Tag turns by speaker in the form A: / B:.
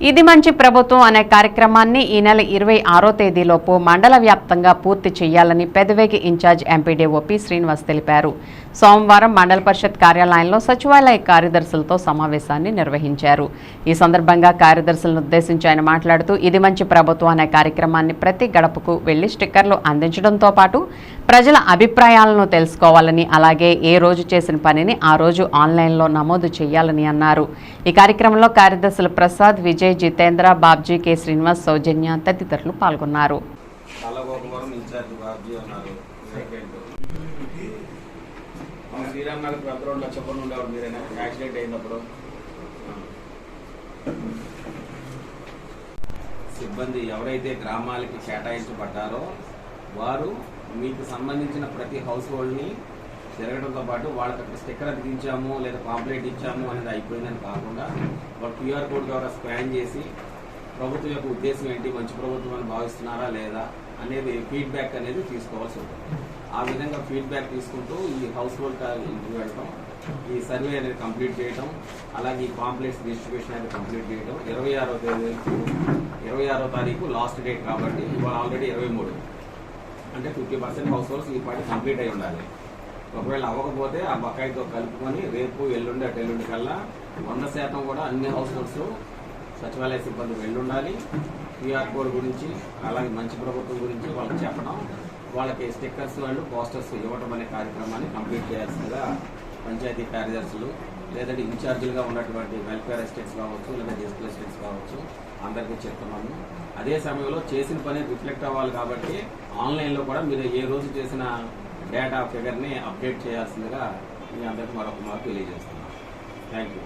A: ఇది మంచి ప్రభుత్వం అనే కార్యక్రమాన్ని ఈ నెల ఇరవై ఆరో తేదీలోపు మండల వ్యాప్తంగా పూర్తి చేయాలని Pedavegi incharge MPDO P Srinivas తెలిపారు. సోమవారం మండల పరిషత్ కార్యాలయంలో సచివాలయ కార్యదర్శులతో సమావేశాన్ని నిర్వహించారు. ఈ సందర్భంగా కార్యదర్శులను ఉద్దేశించి ఆయన మాట్లాడుతూ ఇది మంచి ప్రభుత్వం అనే కార్యక్రమాన్ని ప్రతి గడపకు వెళ్ళి స్టిక్కర్లు అందించడంతో పాటు ప్రజల అభిప్రాయాలను తెలుసుకోవాలని అలాగే ఏ రోజు చేసిన పనిని ఆ రోజు ఆన్లైన్లో నమోదు చేయాలని అన్నారు. ఈ కార్యక్రమంలో కార్యదర్శులు ప్రసాద్ విజయ్ జితేంద్ర బాబ్జీ కె శ్రీనివాస్ సౌజన్య తదితరులు పాల్గొన్నారు.
B: అయినప్పుడు సిబ్బంది ఎవరైతే గ్రామాలకి కేటాయించబడ్డారో వారు మీకు సంబంధించిన ప్రతి హౌస్ హోల్డ్ని తిరగడంతో పాటు వాళ్ళకి అక్కడ స్టిక్కర్ అతికించాము లేదా పాంప్లెట్ ఇచ్చాము అనేది అయిపోయిందని కాకుండా వాళ్ళు క్యూఆర్ కోడ్ ద్వారా స్కాన్ చేసి ప్రభుత్వం యొక్క ఉద్దేశం ఏంటి మంచి ప్రభుత్వం అని భావిస్తున్నారా లేదా అనేది ఫీడ్బ్యాక్ అనేది తీసుకోవాల్సి ఉంటుంది. ఆ విధంగా ఫీడ్బ్యాక్ తీసుకుంటూ ఈ హౌస్ హోల్డ్ ఇంటికి వెళ్ళటం ఈ సర్వే అనేది కంప్లీట్ చేయడం అలాగే ఈ కాంప్లెక్స్ డిస్ట్రిబ్యూషన్ అనేది కంప్లీట్ చేయడం ఇరవై ఆరో తేదీ ఇరవై ఆరో తారీఖు లాస్ట్ డేట్ కాబట్టి ఇవాళ ఆల్రెడీ ఇరవై మూడు. అంటే ఫిఫ్టీ పర్సెంట్ హౌస్ హోల్డ్స్ ఈ పాటి కంప్లీట్ అయి ఉండాలి. ఒకవేళ అవ్వకపోతే ఆ బకాయితో కలుపుకొని రేపు ఎల్లుండి అటు ఎల్లుండి కల్లా వంద శాతం కూడా అన్ని హౌస్ హోల్డ్స్ సచివాలయ సిబ్బంది వెళ్ళుండాలి. క్యూఆర్ కోడ్ గురించి అలాగే మంచి ప్రభుత్వం గురించి వాళ్ళకి చెప్పడం. వాళ్ళకి స్టిక్కర్స్ వాళ్ళు పోస్టర్స్ ఇవ్వడం అనే కార్యక్రమాన్ని కంప్లీట్ చేయాల్సిందిగా పంచాయతీ కార్యదర్శులు లేదంటే ఇన్ఛార్జీలుగా ఉన్నటువంటి వెల్ఫేర్ ఎస్టేట్స్ కావచ్చు లేదా డిస్ప్లే ఎస్టేట్స్ కావచ్చు అందరికీ చెప్తున్నాము. అదే సమయంలో చేసిన పని రిఫ్లెక్ట్ అవ్వాలి కాబట్టి ఆన్లైన్లో కూడా మీరు ఏ రోజు చేసిన డేటా ఫిగర్ని అప్డేట్ చేయాల్సిందిగా మీ అందరికీ మరొక మాకు తెలియజేస్తున్నాను. Thank you